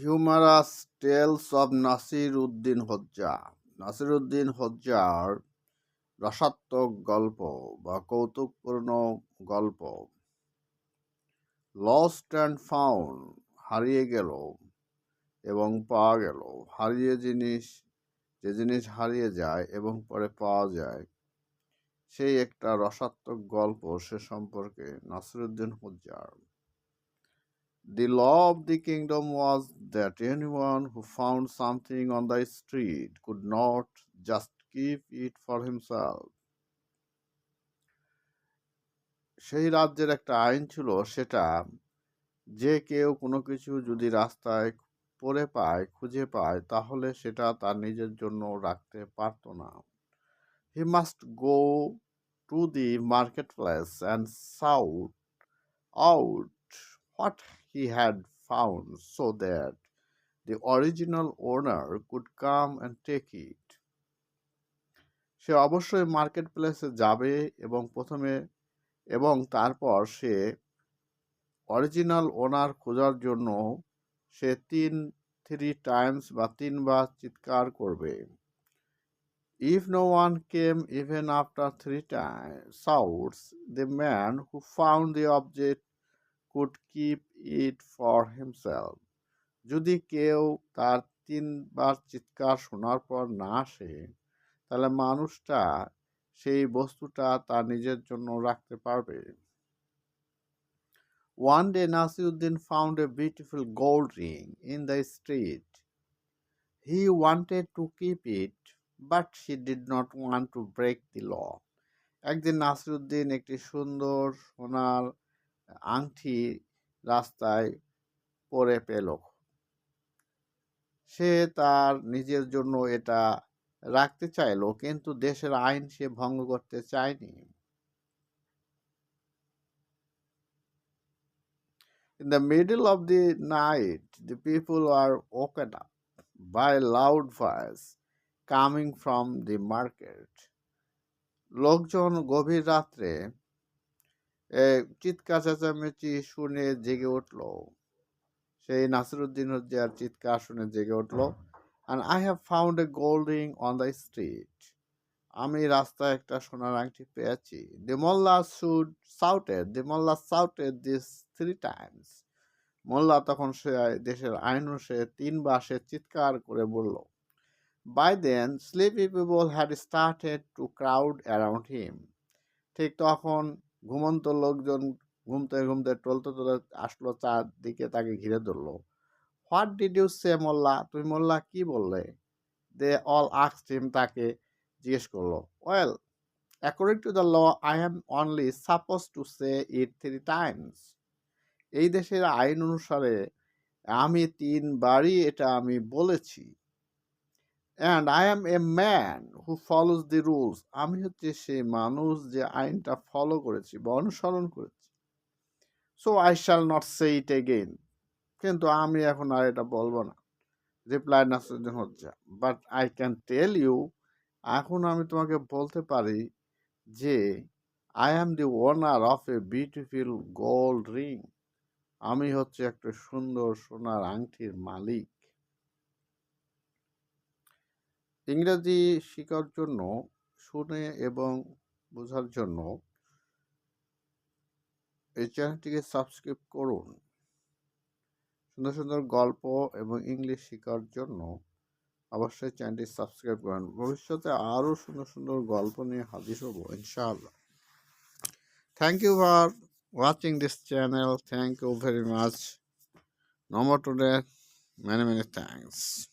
Humorous tales of Nasir Uddin Hodja Nasir Uddin হজ্জার রসাত্মক গল্প বা কৌতুকপূর্ণ গল্প। লস্ট অ্যান্ড ফাউন্ড হারিয়ে গেল এবং পাওয়া গেল। হারিয়ে জিনিস, যে জিনিস হারিয়ে যায় এবং পরে পাওয়া যায়, সেই একটা রসাত্মক গল্প সে সম্পর্কে Nasiruddin হজ্জার। The law of the kingdom was that anyone who found something on the street could not just keep it for himself. সেই রাজ্যের একটা আইন ছিল সেটা যে কেউ কোনো কিছু যদি রাস্তায় পড়ে পায় খুঁজে পায় তাহলে সেটা তার নিজের জন্য রাখতে পারত না he must go to the market place and shout out what he had found so that the original owner could come and take it. সে অবশ্যই মার্কেট প্লেসে যাবে এবং প্রথমে এবং তারপর সে অরিজিনাল ওনার খোঁজার জন্য সে তিন থ্রি টাইমস বা তিনবার চিৎকার করবে if no one came even after three time shouts the man who found the object could keep it for himself যদি কেউ তার তিনবার চিৎকার শোনার পর না আসে, তাহলে মানুষটা সেই বস্তুটা তার নিজের জন্য রাখতে পারবে। One day Nasiruddin found a beautiful gold ring in the street he wanted to keep it but he did not want to break the law একদিন নাসিরুদ্দিন একটি সুন্দর সোনার আংটি রাস্তায় পরে পেল সে তার নিজের জন্য এটা রাখতে চাইলো কিন্তু দেশের আইন সে ভঙ্গ করতে চায়নি In the middle of the night, the people are woken up by loud voice coming from the market. লোকজন গভীর রাত্রে চিৎকার চেঁচামেচি শুনে জেগে উঠল। সেই নাসিরুদ্দিন হজ্জার চিৎকার শুনে জেগে উঠল। And I have found a gold ring on the street আমি রাস্তায় একটা সোনার আংটি পেয়েছি। The mullah should shouted the mullah shouted this three times mullah তখন সে দেশের আইন সে তিনবার সে চিৎকার করে বলল। By then sleepy people had started to crowd around him ঠিক তখন ঘুমন্ত লোকজন ঘুমতে ঘুমতে টলতে টলে আসলো চারদিকে তাকে ঘিরে ধরলো। What did you say mullah? তুমি মোল্লা কি বললে? দে অল আক্স হিম তাকে জিজ্ঞেস করল। Well according to the law I am only suppose to say it three times এই দেশের আইন অনুসারে আমি তিনবারই এটা আমি বলেছি। And I am a man who follows the rules আমি হচ্ছে সেই মানুষ যে আইনটা ফলো করেছি বা অনুসরণ করেছি। So I shall not say it again কিন্তু আমি এখন আর এটা বলব না। রিপ্লাই নাসরুদ্দিন হচ্ছে but I can tell you এখন আমি তোমাকে বলতে পারি যে I am the owner of a beautiful gold ring আমি হচ্ছে একটা সুন্দর সোনার আংটির মালিক। ইংরেজি শেখার জন্য, শুনে এবং বোঝার জন্য এই চ্যানেলটিকে সাবস্ক্রাইব করুন। সুন্দর সুন্দর গল্প এবং ইংলিশ শেখার জন্য অবশ্যই চ্যানেলটি সাবস্ক্রাইব করেন। ভবিষ্যতে আরও সুন্দর সুন্দর গল্প নিয়ে হাজির হব, ইনশাআল্লাহ। Thank you for watching this channel thank you very much number today many many thanks.